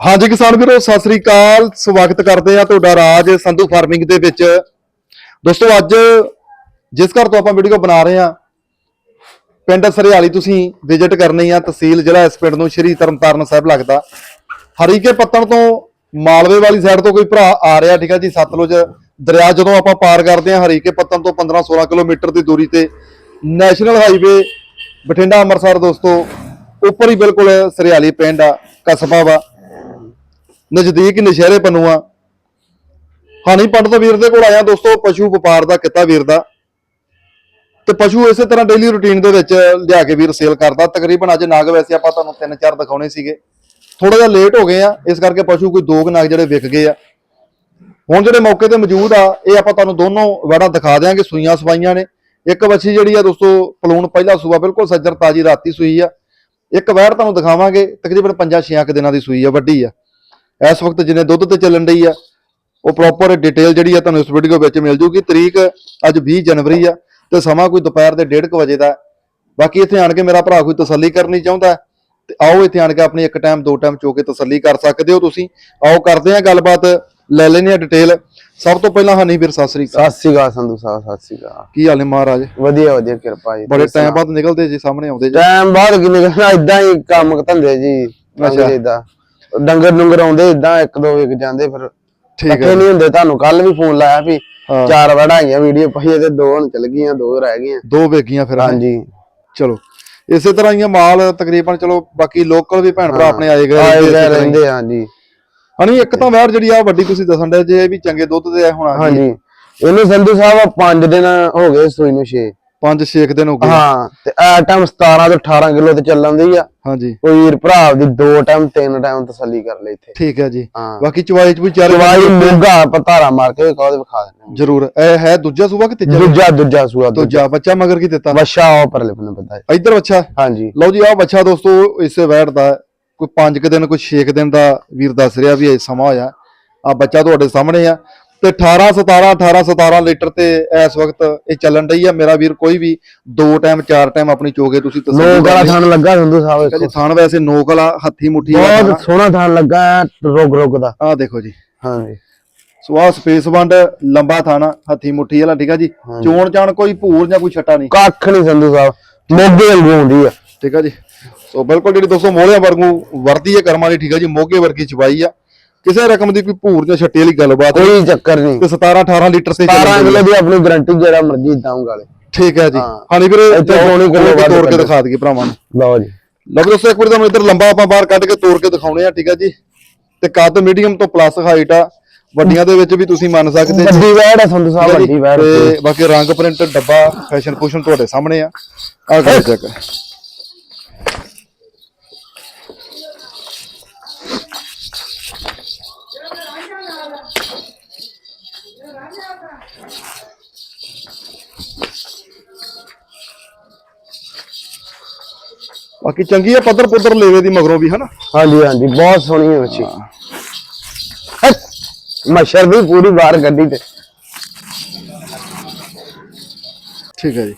ਹਾਂਜੀ ਕਿਸਾਨ ਵੀਰੋ, ਸਤਿ ਸ੍ਰੀ ਅਕਾਲ। ਸਵਾਗਤ ਕਰਦੇ ਆ ਤੁਹਾਡਾ ਰਾਜ ਸੰਧੂ ਫਾਰਮਿੰਗ ਦੇ ਵਿੱਚ। ਦੋਸਤੋ, ਅੱਜ ਜਿਸ ਘਰ ਤੋਂ ਆਪਾਂ ਵੀਡੀਓ ਬਣਾ ਰਹੇ ਆ ਪਿੰਡ ਸਰਿਆਲੀ ਤੁਸੀਂ ਵਿਜ਼ਿਟ ਕਰਨੀ ਆ ਤਹਿਸੀਲ ਜ਼ਿਲ੍ਹਾ ਇਸ ਪਿੰਡ ਨੂੰ, ਸ਼੍ਰੀ ਤਰਨਤਾਰਨ ਸਾਹਿਬ ਲੱਗਦਾ। ਹਰੀਕੇ ਪੱਤਣ ਤੋਂ ਮਾਲਵੇ ਵਾਲੀ ਸਾਈਡ ਤੋਂ ਕੋਈ ਭਰਾ ਆ ਰਿਹਾ, ਠੀਕ ਆ ਜੀ, ਸਤਲੁਜ ਦਰਿਆ, ਜਦੋਂ ਆਪਾਂ ਪਾਰ ਕਰਦੇ ਆ ਹਰੀਕੇ ਪੱਤਣ ਤੋਂ 15-16 ਕਿਲੋਮੀਟਰ ਦੀ ਦੂਰੀ ਤੇ ਨੈਸ਼ਨਲ ਹਾਈਵੇ, ਬਠਿੰਡਾ, ਅੰਮ੍ਰਿਤਸਰ ਦੋਸਤੋ, ਉੱਪਰ ਹੀ ਬਿਲਕੁਲ ਸਰਿਆਲੀ ਪਿੰਡ ਆ, ਕਸਬਾ ਵਾ। ਨਜ਼ਦੀਕ ਨਸ਼ਹਿਰੇ ਪਨੂਆ ਹਾਨੀ ਪੰਡਤ ਵੀਰ ਦੇ ਕੋਲ ਆਇਆ ਦੋਸਤੋ, ਪਸ਼ੂ ਵਪਾਰ ਦਾ ਕਿੱਤਾ ਵੀਰ ਦਾ। ਤੇ ਪਸ਼ੂ ਇਸੇ ਤਰ੍ਹਾਂ ਡੇਲੀ ਰੁਟੀਨ ਦੇ ਵਿੱਚ ਲਿਆ ਕੇ ਵੀਰ ਸੇਲ ਕਰਦਾ। ਤਕਰੀਬਨ ਅੱਜ ਨਾਗ ਵੈਸੇ ਆਪਾਂ ਤੁਹਾਨੂੰ ਤਿੰਨ ਚਾਰ ਦਿਖਾਉਣੇ ਸੀਗੇ। ਥੋੜਾ ਜਿਹਾ ਲੇਟ ਹੋ ਗਏ ਆ, ਇਸ ਕਰਕੇ ਪਸ਼ੂ ਕੋਈ ਦੋ ਕੁ ਨਾਗ ਜਿਹੜੇ ਵਿਕ ਗਏ ਆ। ਹੁਣ ਜਿਹੜੇ ਮੌਕੇ ਤੇ ਮੌਜੂਦ ਆ, ਇਹ ਆਪਾਂ ਤੁਹਾਨੂੰ ਦੋਨੋਂ ਵੜਾ ਦਿਖਾ ਦਿਆਂਗੇ, ਸੂਈਆਂ ਸਵਾਈਆਂ ਨੇ। ਇੱਕ ਵੱਛੀ ਜਿਹੜੀ ਆ ਦੋਸਤੋ, ਪਲੂਣ ਪਹਿਲਾ ਸੂਆ, ਬਿਲਕੁਲ ਸੱਜਰ ਤਾਜੀ ਰਾਤੀ ਸੂਈ ਆ। ਇੱਕ ਵੈਰ ਤੁਹਾਨੂੰ ਦਿਖਾਵਾਂਗੇ, ਤਕਰੀਬਨ 5-6 ਕੁ ਦਿਨਾਂ ਦੀ ਸੂਈ ਆ, ਵੱਡੀ ਆ। ਇਸ ਵਕਤ ਜਿਹਨੇ ਦੁੱਧ ਤੇ ਚੱਲਣ ਡਈ ਆ ਉਹ ਪ੍ਰੋਪਰ ਡਿਟੇਲ ਜਿਹੜੀ ਆ ਤੁਹਾਨੂੰ ਇਸ ਵੀਡੀਓ ਵਿੱਚ ਮਿਲ ਜੂਗੀ। ਤਰੀਕ ਅੱਜ 20 ਜਨਵਰੀ ਆ ਤੇ ਸਮਾਂ ਕੋਈ ਦੁਪਹਿਰ ਦੇ 1:30 ਵਜੇ ਦਾ। ਬਾਕੀ ਇੱਥੇ ਆਣ ਕੇ ਮੇਰਾ ਭਰਾ ਕੋਈ ਤਸੱਲੀ ਕਰਨੀ ਚਾਹੁੰਦਾ ਤੇ ਆਓ ਇੱਥੇ ਆਣ ਕੇ ਆਪਣੀ ਇੱਕ ਟਾਈਮ ਦੋ ਟਾਈਮ ਚੋ ਕੇ ਤਸੱਲੀ ਕਰ ਸਕਦੇ ਹੋ ਤੁਸੀਂ। ਆਓ ਕਰਦੇ ਆ ਗੱਲਬਾਤ ਲੈ ਲੈਨੇ ਆ ਡਿਟੇਲ ਸਭ ਤੋਂ ਪਹਿਲਾਂ ਹਨੀ ਵੀਰ ਸਤਿ ਸ੍ਰੀ ਅਕਾਲ। ਸਤਿ ਸ੍ਰੀ ਅਕਾਲ ਸੰਧੂ ਸਾਹਿਬ ਸਤਿ ਸ੍ਰੀ ਅਕਾਲ। ਕੀ ਹਾਲ ਹੈ ਮਹਾਰਾਜ? ਵਧੀਆ ਵਧੀਆ ਕਿਰਪਾ ਜੀ। ਬੜੇ ਟਾਈਮ ਬਾਅਦ ਨਿਕਲਦੇ ਜੀ ਸਾਹਮਣੇ ਆਉਂਦੇ ਜੀ। ਟਾਈਮ ਬਾਅਦ ਕਿੰਨੇ ਕਹਿੰਦਾ ਇਦਾਂ ਹੀ ਕੰਮ ਧੰਦੇ ਜੀ ਅੱਛਾ। ਡੰਗਰ ਡੁੰਗਰ ਆਉਂਦੇ ਇਦਾਂ ਇੱਕ ਦੋ ਵਿਕ ਜਾਂਦੇ ਫਿਰ। ਠੀਕ ਹੈ ਨਹੀਂ ਹੁੰਦੇ ਤੁਹਾਨੂੰ ਕੱਲ ਵੀ ਫੋਨ ਲਾਇਆ ਵੀ। ਚਾਰ ਵੜਾਈਆਂ ਵੀਡੀਓ ਪਾਈਏ ਤੇ ਦੋ ਹੁਣ ਚਲ ਗਈਆਂ ਦੋ ਰਹਿ ਗਈਆਂ। ਦੋ ਵੇਗੀਆਂ ਫਿਰ ਹਾਂਜੀ। ਚਲੋ ਇਸੇ ਤਰ੍ਹਾਂ ਹੀ ਮਾਲ ਤਕਰੀਬਨ ਚਲੋ ਬਾਕੀ ਲੋਕਲ ਵੀ ਭੈਣ ਭਰਾ ਆਪਣੇ ਆਏ ਗਏ ਆਏ ਰਹਿੰਦੇ ਹਾਂਜੀ। ਹਣੀ ਇੱਕ ਤਾਂ ਵੈਰ ਜਿਹੜੀ ਆ ਵੱਡੀ ਤੁਸੀਂ ਦੱਸਣ ਦੇ ਜੇ ਵੀ ਚੰਗੇ ਦੁੱਧ ਦੇ ਹੋਣਾ ਹਾਂਜੀ। ਇਹਨੂੰ ਸੰਧੂ ਸਾਹਿਬ 5 ਦਿਨ ਹੋ ਗਏ ਸੂਈ ਨੂੰ 6 ਪੰਜ ਛੇ ਦਿਨ ਹੋ ਗਏ। ਹਾਂ ਤੇ ਟਾਈਮ 17 ਤੋਂ 18 ਕਿਲੋ ਤੇ ਚੱਲਣ ਦੀ ਆ। ਹਾਂਜੀ। ਕੋਈ ਵੀਰ ਭਰਾ ਦੀ ਦੋ ਟਾਈਮ ਤਿੰਨ ਟਾਈਮ ਤਸੱਲੀ ਕਰ ਲੈ ਇੱਥੇ। ਠੀਕ ਹੈ ਜੀ। ਬਾਕੀ ਚਵਾਈ ਚ ਵੀ ਚਾਰੇ ਚਵਾਈ ਮੁੱਗਾ ਪਤਾਰਾ ਮਾਰ ਕੇ ਕਹਦੇ ਵਿਖਾ ਦਿੰਦੇ ਜ਼ਰੂਰ। ਇਹ ਹੈ ਦੂਜਾ ਸੂਬਾ ਕਿ ਤੀਜਾ ਦੂਜਾ ਦੂਜਾ ਸੂਆ ਦੂਜਾ। ਬੱਚਾ ਮਗਰ ਕੀ ਦਿੱਤਾ? ਵਸ਼ਾ ਉਹ ਪਰਲੇ ਬੰਨੇ ਪਤਾ ਹੈ। ਇੱਧਰ ਬੱਚਾ? ਹਾਂਜੀ। ਲਓ ਜੀ ਆਹ ਬੱਚਾ ਦੋਸਤੋ ਇਸੇ ਵੈੜ ਦਾ। ਕੋਈ 5 ਕੁ ਦਿਨ ਕੋਈ 6 ਕੁ ਦਿਨ ਦਾ ਵੀਰ ਦੱਸ ਰਿਹਾ ਵੀ ਇਹ ਸਮਾਂ ਹੋਇਆ। ਆ ਬੱਚਾ ਤੁਹਾਡੇ ਸਾਹਮਣੇ ਆ। ਤੇ 18 17 18 17 ਲੀਟਰ ਤੇ ਇਸ ਵਕਤ ਇਹ ਚੱਲਣ ਡਈ ਆ। ਮੇਰਾ ਵੀਰ ਕੋਈ ਵੀ ਦੋ ਟਾਈਮ ਚਾਰ ਟਾਈਮ ਆਪਣੀ ਚੋਗੇ ਤੁਸੀਂ ਲੋਕ ਵਾਲਾ ਥਣ ਲੱਗਾ ਸੰਧੂ ਸਾਹਿਬ ਜੀ ਥਾਣ ਵੈਸੇ ਨੋਕ ਵਾਲਾ ਹੱਥੀ ਮੁੱਠੀ ਬਹੁਤ ਸੋਹਣਾ ਥਣ ਲੱਗਾ ਹੈ, ਰੁਕ ਰੁਕ ਦਾ। ਆ ਦੇਖੋ ਜੀ। ਹਾਂਜੀ ਸੋ ਆਹ ਸਪੇਸ ਵੰਡ ਲੰਬਾ ਥਾਣਾ ਹੱਥੀ ਮੁੱਠੀ ਵਾਲਾ ਠੀਕ ਆ ਜੀ? ਚੋਣ ਚਾਣ ਕੋਈ ਭੂਰ ਜਾਂ ਕੋਈ ਛੱਟਾ ਨਹੀਂ। ਕੱਖ ਨਹੀਂ ਸੰਧੂ ਸਾਹਿਬ। ਮੋਗੇ ਵਾਂਗੂ ਹੁੰਦੀ ਆ। ਠੀਕ ਆ ਜੀ। ਸੋ ਬਿਲਕੁਲ ਜਿਹੜੀ ਦੋਸਤੋ ਮੋਹਲਿਆਂ ਵਰਗੂ ਵਰਦੀ ਹੈ ਕਰਮਾਂ ਦੀ ਠੀਕ ਆ ਜੀ ਮੋਗੇ ਵਰਗੀ ਚਵਾਈ ਆ। ਕਿਸੇ ਰਕਮ ਦੀ ਕੋਈ ਭੂਰ ਜਾਂ ਛੱਟੇ ਵਾਲੀ ਗੱਲਬਾਤ। ਕੋਈ ਚੱਕਰ ਨਹੀਂ। ਤੇ 17 18 ਲੀਟਰ ਤੇ 12 ਚੱਲਦੀ ਕਿਲੋ ਹੈ। ਦੀ ਆਪਣੀ ਗਾਰੰਟੀ ਜਿਹੜਾ ਮਰਜ਼ੀ ਦਾਉਂਗਾ ਵਾਲੇ ਠੀਕ ਹੈ ਜੀ। ਹਾਂ। ਹਾਨੀ ਵੀਰ ਇੱਥੇ ਪੌਣੀ ਕਿੱਲੋ ਤੋੜ ਕੇ। ਦਿਖਾ ਦਈਏ ਭਰਾਵਾਂ ਨੂੰ। ਲਓ ਜੀ। ਲਓ ਦੋਸਤੋ ਇੱਕ ਵਾਰ ਤੁਹਾਨੂੰ ਇੱਧਰ ਲੰਬਾ ਆਪਾਂ ਬਾਹਰ ਕੱਢ ਕੇ ਤੋੜ ਕੇ ਦਿਖਾਉਣੇ ਆ ਠੀਕ ਆ ਜੀ। ਤੇ ਕੱਦ ਮੀਡੀਅਮ ਤੋਂ ਪਲੱਸ ਹਾਈਟ ਆ। ਵੱਡੀਆਂ ਦੇ ਵਿੱਚ ਵੀ ਤੁਸੀਂ ਮੰਨ ਸਕਦੇ ਜੀ। ਵੱਡੀ ਵੈੜ ਹੈ ਸੰਧੂ ਸਾਹਿਬ ਵੱਡੀ ਵੈੜ ਤੇ ਬਾਕੀ ਰੰਗ ਪ੍ਰਿੰਟ ਡੱਬਾ ਫੈਸ਼ਨ ਪੋਸ਼ਨ ਤੁਹਾਡੇ ਸਾਹਮਣੇ ਆ। ਆ ਕਰੋ ਚੈੱਕ ਬਾਕੀ ਚੰਗੀ ਆ ਪੱਧਰ ਪੁੱਧਰ ਲੇਵੇ ਦੀ ਮਗਰੋਂ ਵੀ ਹਨਾ? ਹਾਂਜੀ ਹਾਂਜੀ ਬਹੁਤ ਸੋਹਣੀ ਹੈ ਬੱਚੀ। ਮਸ਼ਰ ਵੀ ਪੂਰੀ ਬਾਹਰ ਗੱਡੀ ਤੇ। ਠੀਕ ਹੈ ਜੀ।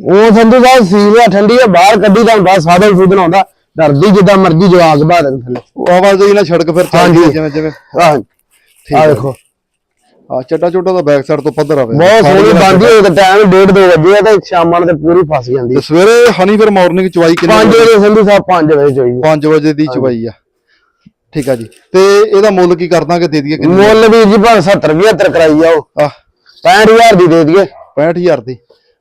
ਉਹ ਸੰਧੂ ਸਾਹਿਬ ਸੀਲ ਆ ਠੰਡੀ ਆ ਬਾਹਰ ਕੱਢੀ ਤਾਂ ਬਾਹਰ ਸਾਧਨ ਸੁਧਨ ਆਉਂਦਾ। ਡਰਦੀ ਜਿੱਦਾਂ ਮਰਜ਼ੀ ਜਵਾਗ ਬਾਹਰ ਥੱਲੇ। ਉਹ ਆਵਾਜ਼ ਹੀ ਨਾ ਸੜਕ ਫਿਰ ਚੱਲਦੀ ਹੈ। ਜਿਵੇਂ ਜਿਵੇਂ। ਆਹ ਠੀਕ ਆ ਹੈ ਦੇਖੋ। ਆ ਚੱਡਾ ਚੋਟਾ ਦਾ ਬੈਕ ਸਾਈਡ ਤੋਂ ਪੱਧਰ ਆਵੇ ਬਹੁਤ ਸੋਹਣੀ ਬੰਦੀ ਹੋਈ ਤੇ ਟਾਈਮ ਡੇਢ ਦੋ ਵਜੇ ਆ ਤੇ ਸ਼ਾਮਾਂ ਨੂੰ ਤੇ ਪੂਰੀ ਫਸ ਜਾਂਦੀ ਤੇ ਸਵੇਰੇ ਹਨੀ ਫਿਰ ਮਾਰਨਿੰਗ ਚਵਾਈ ਕਿੰਨੀ 5 ਵਜੇ? ਸੰਧੂ ਸਾਹਿਬ 5 ਵਜੇ ਚੋਈ 5 ਵਜੇ ਦੀ ਚਵਾਈ ਆ। ਠੀਕ ਆ ਜੀ। ਤੇ ਇਹਦਾ ਮੁੱਲ ਕੀ ਕਰਦਾਂਗੇ ਦੇ ਦਈਏ ਕਿੰਨੇ? ਮੁੱਲ ਵੀਰ ਜੀ ਭਾਵੇਂ 70 75 ਕਰਾਈ ਜਾਓ। ਆ 65000 ਦੀ ਦੇ ਦਈਏ। 65000 ਦੀ।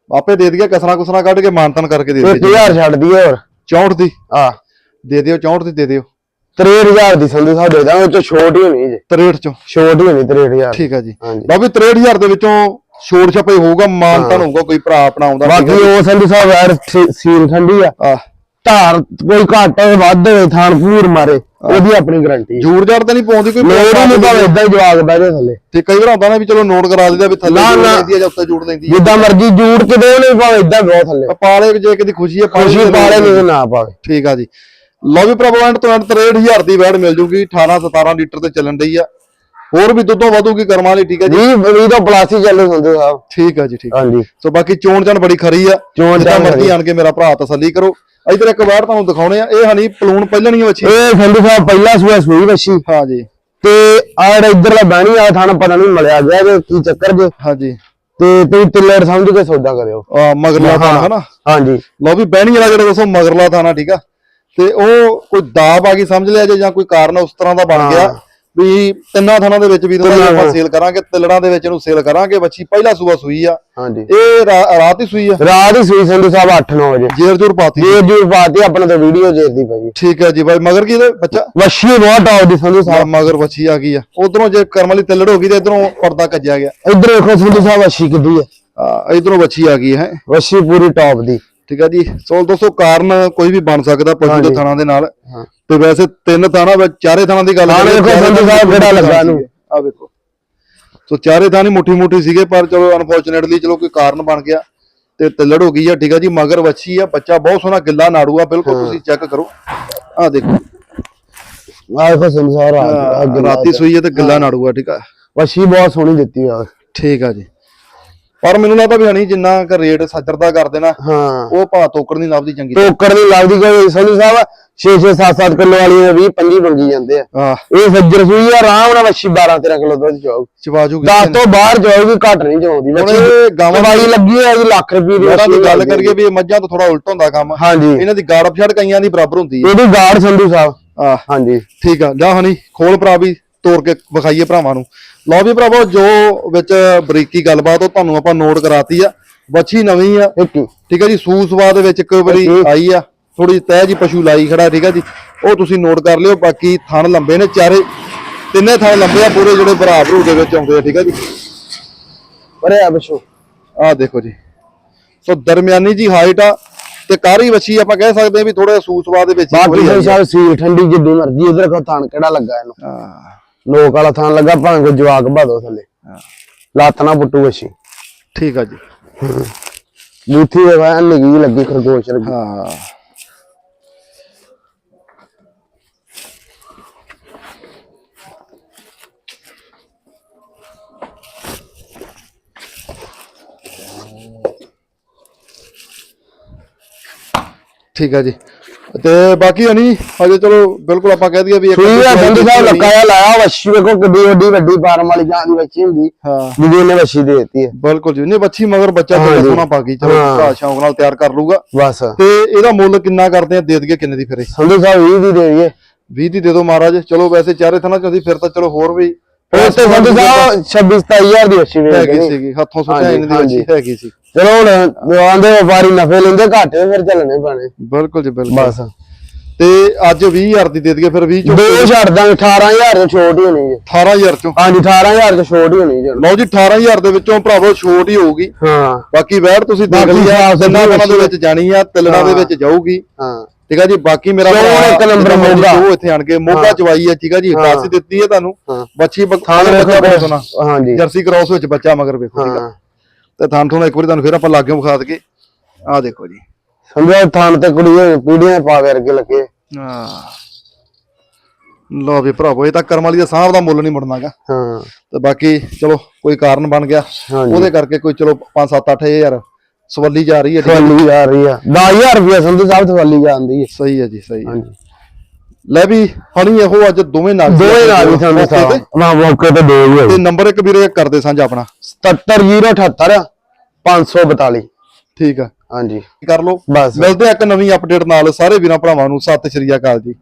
ਆਪੇ ਦੇ ਦਈਏ ਕਸਰਾ ਕੁਸਰਾ ਕੱਢ ਕੇ ਮਾਨਤਨ ਕਰਕੇ ਦੇ ਦਈਏ 1000 ਛੱਡ ਦਈਏ ਹੋਰ। 64 ਦੀ। ਆ ਦੇ ਦਿਓ 64 ਦੀ ਦੇ ਦਿਓ। 63000 ਦੀ ਸੰਧੂ ਸਾਹਿਬ ਦੇ ਉਹ ਚ ਛੋਟ ਹੀ ਹੋਣੀ ਜੇ। 63 ਚੋਂ? ਛੋਟ ਹੀ ਹੋਣੀ 63000 ਠੀਕ ਆ ਜੀ। ਹਾਂਜੀ। ਬਾਬੀ 63000 ਦੇ ਵਿੱਚੋਂ ਛੋੜ ਛਪੇ ਹੋਊਗਾ ਮਾਨਤਨ ਹੋਊਗਾ ਕੋਈ ਭਰਾ ਆਪਣਾ ਆਉਂਦਾ ਬਾਕੀ ਉਹ ਸੰਧੂ ਸਾਹਿਬ ਯਾਰ ਠੀ- ਸੀਲ ਠੰਡੀ ਆ। ਧਾਰ ਕੋਈ ਘੱਟ ਹੋਵੇ ਵੱਧ ਹੋਵੇ ਥਾਣ ਪੂਰ ਮਾਰੇ ਉਹਦੀ ਆਪਣੀ ਗਾਰੰਟੀ ਜੂੜ ਜਾੜ ਤਾਂ ਨਹੀਂ ਪਾਉਂਦੀ ਕੋਈ ਲੋੜ ਹੀ ਨਹੀਂ ਭਾਵੇਂ ਇਦਾਂ ਹੀ ਜਵਾਗ ਬਹਿ ਜਾਏ ਥੱਲੇ। ਤੇ ਕਈ ਵਾਰ ਹੁੰਦਾ ਨਾ ਵੀ ਚਲੋ ਨੋਟ ਕਰਾ ਦਿੰਦੇ ਵੀ ਥੱਲੇ ਨਾ, ਜੂੜ ਨਾ। ਲੈਂਦੀ ਆ ਜਾਂ ਉੱਤੇ ਜੂੜ ਲੈਂਦੀ ਜਿੱਦਾਂ ਮਰਜ਼ੀ ਜੂੜ ਕਿਤੇ ਨਹੀਂ ਭਾਵੇਂ ਇਦਾਂ ਬਹੁਤ ਥੱਲੇ। ਪਾਲੇ ਜੇ ਕਿਤੇ ਖੁਸ਼ੀ ਹੈ ਖੁਸ਼ੀ ਪਾਲੇ ਨਾ ਪਾਵੇ। ਠੀਕ ਆ ਜੀ। ਲਓ ਵੀ ਪ੍ਰਭਵੰਟ ਤੋਂ 63000 ਦੀ ਵੈੜ ਮਿਲ ਜੂਗੀ 18 17 ਲੀਟਰ ਤੇ ਚੱਲਣ ਡਈ ਆ। ਹੋਰ ਵੀ ਦੁੱਧੋਂ ਵਧੂਗੀ ਕਰਮਾਂ ਵਾਲੀ ਠੀਕ ਹੈ ਜੀ? 20 20 ਤੋਂ ਪਲਾਸ ਚੱਲੇ ਸੰਧੂ ਸਾਹਿਬ ਠੀਕ ਹੈ ਜੀ ਠੀਕ ਹਾਂਜੀ। ਸੋ ਬਾਕੀ ਚੋਣ ਚਣ ਬੜੀ ਖਰੀ ਆ। ਚੋਣ ਜਿੱਦਾਂ ਚਾਣ ਮਰਜ਼ੀ। ਆਣ ਕੇ ਮੇਰਾ ਭਰਾ ਤਸੱਲੀ ਕਰੋ। ਇਧਰ ਇੱਕ ਵਾਰ ਤੁਹਾਨੂੰ ਦਿਖਾਉਣੇ ਆ ਇਹ ਹਣੀ ਪਲੂਣ ਪਹਿਲਾਂ ਨਹੀਂ ਵੱਛੀ। ਇਹ ਸੰਧੂ ਸਾਹਿਬ ਪਹਿਲਾ ਸੂਆ ਸੂਈ ਵੱਛੀ। ਹਾਂ ਜੀ। ਤੇ ਆੜ ਇਧਰਲਾ ਬਾਣੀ ਆ ਥਾਣਾ ਪਤਾ ਨਹੀਂ ਮਿਲਿਆ ਗਿਆ ਜੇ ਕੀ ਚੱਕਰ ਜੇ। ਹਾਂ ਜੀ। ਤੇ ਤੁਸੀਂ ਤਿੱਲੜ ਸਮਝ ਕੇ ਸੌਦਾ ਕਰਿਓ। ਆ ਮਗਰਲਾ ਥਾਣਾ ਹਾਂ। ਹਨਾ ਹਾਂਜੀ ਲਓ ਵੀ ਬਹਿਣੀ ਵਾਲਾ ਜਿਹੜਾ ਦੱਸੋ ਮਗਰਲਾ ਥਾਣਾ ਠੀਕ ਆ? ਤੇ ਉਹ ਕੋਈ ਦਾਬ ਆ ਗਈ ਸਮਝ ਲਿਆ ਜੇ ਜਾਂ ਕੋਈ ਕਾਰਨ ਉਸ ਤਰ੍ਹਾਂ ਦਾ ਬਣ ਗਿਆ ਵੀ ਤਿੰਨਾਂ ਥਾਣਾ ਦੇ ਵਿੱਚ ਵੀ ਇਹਨਾਂ ਆਪਾਂ ਸੇਲ ਕਰਾਂਗੇ ਤਿਲੜਾਂ ਦੇ ਵਿੱਚ ਇਹਨੂੰ ਸੇਲ ਕਰਾਂਗੇ ਬੱਚੀ ਪਹਿਲਾ ਸੂਆ ਸੂਈ ਆ। ਹਾਂਜੀ। ਇਹ ਰਾਤ ਹੀ ਸੂਈ ਆ। ਰਾਤ ਹੀ ਸੂਈ ਸੰਧੂ ਸਾਹਿਬ 8-9 ਵਜੇ। ਜੇਰ ਜੂਰ ਪਾਤੀ। ਜੇ ਜੀ ਬਾਤ ਆਪਣੇ ਤੋਂ ਵੀਡੀਓ ਜੇਰਦੀ ਪਈ। ਠੀਕ ਹੈ ਜੀ ਬਾਈ ਮਗਰ ਕੀ ਬੱਚਾ? ਵੱਛੀ ਬਹੁਤ ਟੌਪ ਦੀ ਸੰਧੂ ਸਾਹਿਬ। ਮਗਰ ਬੱਚੀ ਆ ਗਈ ਆ। ਉਧਰੋਂ ਜੇ ਕਰਮ ਵਾਲੀ ਤਿਲੜ ਹੋ ਗਈ ਤੇ ਇਧਰੋਂ ਪਰਦਾ ਕੱਜਿਆ ਗਿਆ। ਇੱਧਰ ਵੇਖੋ ਸੰਧੂ ਸਾਹਿਬ ਵੱਛੀ ਕਿੱਦੀ ਆ। ਇਧਰੋਂ ਬੱਚੀ ਆ ਗਈ ਹੈ। ਵੱਛੀ ਪੂਰੀ ਟੌਪ ਦੀ। ਠੀਕ ਹੈ ਜੀ। ਸੋ ਦੋਸਤੋ ਕਾਰਨ ਕੋਈ ਵੀ ਬਣ ਸਕਦਾ ਪਸ਼ੂ ਦੇ। ਥਣਾ ਦੇ ਨਾਲ। ਹਾਂ। ਤੇ ਵੈਸੇ ਤਿੰਨ ਥਾਣਾ ਵਿੱਚ ਚਾਰੇ ਥਾਣਾ ਦੀ ਗੱਲ ਕਰੀਏ, ਦੇਖੋ ਸੰਧੂ ਸਾਹਿਬ ਕਿਹੜਾ ਲੱਗਾ ਇਹਨੂੰ। ਆ ਵੇਖੋ। ਸੋ ਚਾਰੇ ਥਾਣੇ ਮੁੱਠੀ ਮੁੱਠੀ ਸੀਗੇ ਪਰ ਚਲੋ ਅਨਫੋਰਚੂਨੇਟਲੀ ਚਲੋ ਕੋਈ ਕਾਰਨ ਬਣ ਗਿਆ। ਤੇ ਤਿੱਲੜ ਹੋ ਗਈ ਆ ਠੀਕ ਆ ਜੀ ਮਗਰ ਵੱਛੀ ਆ ਬੱਚਾ ਬਹੁਤ ਸੋਹਣਾ ਗਿੱਲਾ ਨਾੜੂ ਆ ਬਿਲਕੁਲ ਤੁਸੀਂ ਚੈੱਕ ਕਰੋ। ਆ ਦੇਖੋ। ਆ ਵੇਖੋ ਸੰਧੂ ਸਾਹਿਬ ਰਾਤ ਸੂਈ ਆ ਤੇ ਗਿੱਲਾ ਨਾੜੂ ਆ ਠੀਕ ਆ। ਵੱਛੀ ਬਹੁਤ ਸੋਹਣੀ ਦਿੱਤੀ ਆ। ਠੀਕ ਆ ਜੀ। ਪਰ ਮੈਨੂੰ ਲੱਗਦਾ ਵੀ ਹਣੀ ਜਿੰਨਾ ਕ ਰੇਟ ਸੱਜਰ ਦਾ ਕਰ ਦੇਣਾ ਹਾਂ। ਉਹ ਭਾ ਤੋਕੜ ਨਹੀਂ ਲੱਭਦੀ ਚੰਗੀ ਟੋਕਰ ਨਹੀਂ ਲੱਗਦੀ ਕੋਈ ਸੰਧੂ ਸਾਹਿਬ 6 6 7 7 ਕਿਲੋ ਵਾਲੀ 20 25 ਮੰਗੀ ਜਾਂਦੇ ਆ। ਆ ਇਹ ਸੱਜਰ ਸੂਈ ਆ ਆਰਾਮ ਨਾਲ ਵੱਛੀ 12 13 ਕਿਲੋ ਦੁੱਧ ਚਾਉ ਚਵਾਜੂਗੀ 10 ਤੋਂ ਬਾਹਰ ਜਾਊਗੀ ਘੱਟ ਨਹੀਂ ਜਾਉਂਦੀ ਹੁਣ ਵੱਛੀ ਇਹ ਗਾਵਾਂ ਦਵਾਈ ਲੱਗੀ ਹੈ ਜੀ ਲੱਖ ਰੁਪਏ ਦੀ ਮੇਰਾ ਦੀ ਗੱਲ ਕਰੀਏ ਵੀ ਇਹ ਮੱਝਾਂ ਤੋਂ ਥੋੜਾ ਉਲਟ ਹੁੰਦਾ ਕੰਮ। ਹਾਂਜੀ। ਇਹਨਾਂ ਦੀ ਗਾੜ ਪਛੜ ਕਈਆਂ ਦੀ ਬਰਾਬਰ ਹੁੰਦੀ ਹੈ ਇਹਦੀ ਗਾੜ ਸੰਧੂ ਸਾਹਿਬ। ਆ ਹਾਂਜੀ। ਠੀਕ ਆ। ਜਾ ਹਣੀ ਖੋਲ ਭਰਾ ਵੀ। ਤੋੜ ਕੇ ਵਿਖਾਈਏ ਭਰਾਵਾਂ ਨੂੰ। ਲਓ ਵੀ ਭਰਾਵੋ ਜੋ ਵਿੱਚ ਬਰੀਕੀ ਗੱਲਬਾਤ ਉਹ ਤੁਹਾਨੂੰ ਆਪਾਂ ਨੋਟ ਕਰਾਤੀ ਆ। ਵੱਛੀ ਨਵੀਂ ਆ। ਠੀਕ ਹੈ ਜੀ ਸੂਸਵਾ ਦੇ ਵਿੱਚ ਇੱਕ ਵਾਰੀ। ਆਈ ਆ। ਥੋੜੀ ਤਹਿ ਜੀ ਪਸ਼ੂ ਲਾਈ ਖੜਾ ਠੀਕ ਹੈ ਜੀ। ਉਹ ਤੁਸੀਂ ਨੋਟ ਕਰ ਲਿਓ ਬਾਕੀ ਥਣ ਲੰਬੇ ਨੇ ਚਾਰੇ। ਤਿੰਨੇ ਥਣ ਲੰਬੇ ਆ ਪੂਰੇ ਜਿਹੜੇ ਭਰਾ ਭਰੂ ਦੇ ਵਿੱਚ ਆਉਂਦੇ ਆ ਠੀਕ ਹੈ ਜੀ। ਪਰੇ ਆ ਬਸ਼ੋ ਆਹ ਦੇਖੋ ਜੀ। ਸੋ ਦਰਮਿਆਨੀ ਜੀ ਹਾਈਟ ਆ ਤੇ ਕਾਰੀ ਵੱਛੀ ਆਪਾਂ ਕਹਿ ਸਕਦੇ ਆ ਵੀ ਥੋੜਾ ਸੂਸਵਾ ਦੇ ਵਿੱਚ ਬਾਕੀ ਆ। ਸਾਹਿਬ ਸੀਲ ਠੰਡੀ ਜਿੱਡੀ ਮਰਜ਼ੀ ਇਧਰ ਕੋ ਥਾਨ ਕਿਹੜਾ ਲੱਗਾ ਇਹਨੂੰ। ਹਾਂ, ਲੋਕ ਵਾਲਾ ਥਾਨ ਲੱਗਾ ਭਾਵੇਂ ਕੋ ਜਵਾਕ ਬਾਦੋ ਥੱਲੇ। ਲੱਤ ਨਾ ਪੁੱਟੂ ਵੱਛੀ ਠੀਕ ਆ ਜੀ। ਬੂਥੀ ਦੇ ਵਾਂ ਨਿੱਗੀ ਲੱਗੀ ਖਰਗੋਸ਼ ਲੱਗੀ। ਹਾਂ। ਠੀਕ ਆ ਜੀ। ਤੇ ਬਾਕੀ ਹਣੀ ਹਜੇ ਚਲੋ ਬਿਲਕੁਲ ਆਪਾਂ ਕਹਿ ਦਈਏ ਵੀ ਇੱਕ ਸੂਈ ਆ ਸੰਧੂ ਸਾਹਿਬ। ਲੱਕਾ ਜਿਹਾ ਲਾਇਆ ਵੱਛੀ ਵੇਖੋ ਕਿੱਡੀ ਵੱਡੀ ਵੱਡੀ ਫਾਰਮ ਵਾਲੀ ਗਾਂ ਦੀ ਵੱਛੀ ਹੁੰਦੀ ਹਾਂ ਜਿਹਦੀ ਇਹਨੇ ਵੱਛੀ ਦੇ ਦਿੱਤੀ ਹੈ ਬਿਲਕੁਲ ਜੀ ਨਹੀਂ ਬੱਚੀ ਮਗਰ ਬੱਚਾ ਤੇ। ਸੋਹਣਾ ਪਾ ਗਈ ਚਲੋ ਹਾਂ। ਭਰਾ ਸ਼ੌਂਕ ਨਾਲ ਤਿਆਰ ਕਰ ਲੂਗਾ ਬਸ ਤੇ ਇਹਦਾ ਮੁੱਲ ਕਿੰਨਾ ਕਰਦੇ ਆ ਦੇ ਦਈਏ ਕਿੰਨੇ ਦੀ ਫਿਰੇ ਸੰਧੂ ਸਾਹਿਬ 20 ਦੀ ਦੇ ਦਈਏ 20 ਦੀ ਦੇ ਦਿਓ ਮਹਾਰਾਜ ਚਲੋ ਵੈਸੇ ਚਾਰੇ ਥਾਂ ਚੋਂ ਦੀ ਫਿਰ ਤਾਂ ਚਲੋ ਹੋਰ ਵੀ ਉਹ ਤੇ ਸੰਧੂ ਸਾਹਿਬ 26 27000 ਦੀ ਵੱਛੀ ਵੇਚ ਹੈਗੀ ਦੇਣੀ। ਸੀਗੀ ਹੱਥੋਂ ਸੁੱਟਿਆ ਹਾਂਜੀ, ਇਹਨਾਂ ਦੀ ਹਾਂਜੀ। ਅੱਛੀ ਹੈਗੀ ਸੀ। ਚਲੋ ਹੁਣ ਆਂਦੇ ਵਪਾਰੀ ਨਫੇ ਲੈਂਦੇ ਘਾਟੇ ਫਿਰ ਚੱਲਣੇ ਪੈਣੇ। ਬਿਲਕੁਲ ਜੀ ਬਿਲਕੁਲ। ਬਸ। ਤੇ ਅੱਜ 20000 ਦੀ ਦੇ ਦਈਏ ਫਿਰ 20 ਚੋਂ ਦੋ ਛੱਡ ਦਾਂਗੇ 18000 ਚ ਛੋਟ ਹੀ ਹੋਣੀ ਹੈ। 18000 ਚੋਂ। ਹਾਂਜੀ 18000 ਚ ਛੋਟ ਹੀ ਹੋਣੀ ਜੀ ਲਓ ਜੀ 18000 ਦੇ ਵਿੱਚੋਂ ਭਰਾਵੋ ਛੋਟ ਹੀ ਹੋਊਗੀ। ਹਾਂ। ਬਾਕੀ ਵੈਟ ਤੁਸੀਂ ਦੇਖ ਬਾਕੀ ਲਿਆ ਸਾਫ਼ ਤਿੰਨਾਂ ਸੁਥਰੀ ਦਿਨਾਂ ਦੇ ਵੱਛੀ ਵਿੱਚ ਜਾਣੀ ਆ ਤਿਲੜਾ ਦੇ। ਵਿੱਚ ਜਾਊਗੀ। ਹਾਂ। ਠੀਕ ਆ ਜੀ ਬਾਕੀ ਮੇਰਾ ਇੱਕ ਨੰਬਰ ਮੋਗਾ। ਉਹ ਇੱਥੇ ਆਣ ਕੇ ਮੋਗਾ ਹਾਂ। ਚਵਾਈ ਆ ਠੀਕ ਆ ਜੀ ਹਾਂ। ਖਾਸੀ ਦਿੱਤੀ ਹੈ ਤੁਹਾਨੂੰ। ਹਾਂ। ਬੱਚੀ ਬ- ਥਾਣ ਬੱਚਾ ਵੇਖੋ ਬਹੁਤ ਸੋਹਣਾ। ਹਾਂਜੀ ਜਰਸੀ ਕ੍ਰਾਸ ਵਿੱਚ ਬੱਚਾ ਮਗਰ ਵੇਖੋ ਠੀਕ ਆ। ਹਾਂ। ਤੇ ਥਾਣ ਤੁਹਾਨੂੰ ਇੱਕ ਵਾਰੀ ਤੁਹਾਨੂੰ ਫਿਰ ਆਪਾਂ ਲਾਗਿਓਂ ਵਿਖਾ ਦਈਏ। ਆਹ ਦੇਖੋ ਜੀ। ਸਮਝੋ ਥਾਨ ਤੇ ਕੁੜੀਆਂ ਪੀੜੀਆਂ ਪਾ ਵਰਗੇ ਲੱਗੇ। ਹਾਂ। ਲੋ ਵੀ ਭਰਾਵੋ ਇਹ ਤਾਂ ਕਰਮ ਵਾਲੀ ਦਾ ਸਾਹਬ ਦਾ ਮੁੱਲ ਨਹੀਂ ਮੁੜਨਾਗਾ। ਹਾਂ। ਤੇ ਬਾਕੀ ਚਲੋ ਕੋਈ ਕਾਰਨ ਬਣ ਗਿਆ। ਉਹਦੇ ਕਰਕੇ ਕੋਈ ਚਲੋ 5 7 8000 ਸਵੱਲੀ ਜਾ ਰਹੀ ਹੈ ਠੀਕ ਹੈ। ਸਵਾਲੀ ਜਾ ਰਹੀ ਆ 10000 ਰੁਪਏ ਸੰਧੂ ਸਾਹਿਬ ਸਵਾਲੀ ਜਾਂਦੀ ਹੈ। ਸਹੀ ਹੈ ਜੀ ਸਹੀ ਹੈ। ਹਾਂਜੀ। ਲੈ ਵੀ ਹਣੀ ਇਹੋ ਅੱਜ ਦੋਵੇਂ ਨਾਲ ਦੋਵੇਂ ਨਾਲ ਹੀ ਸੰਧੂ। ਸਾਹਿਬ। ਨਾ ਮੌਕੇ ਤੇ ਦੋ ਹੀ ਤੇ ਨੰਬਰ ਇੱਕ ਵੀਰੇ ਕਰਦੇ ਸਾਂਝਾ ਆਪਣਾ। 77078 542 ਠੀਕ ਆ। ਹਾਂਜੀ। ਕਰ ਲਓ। ਬਸ। ਮਿਲਦੇ ਆ ਇੱਕ ਨਵੀਂ ਅਪਡੇਟ ਨਾਲ। ਸਾਰੇ ਵੀਰਾਂ ਭਰਾਵਾਂ ਨੂੰ। ਸਤਿ ਸ਼੍ਰੀ ਅਕਾਲ ਜੀ।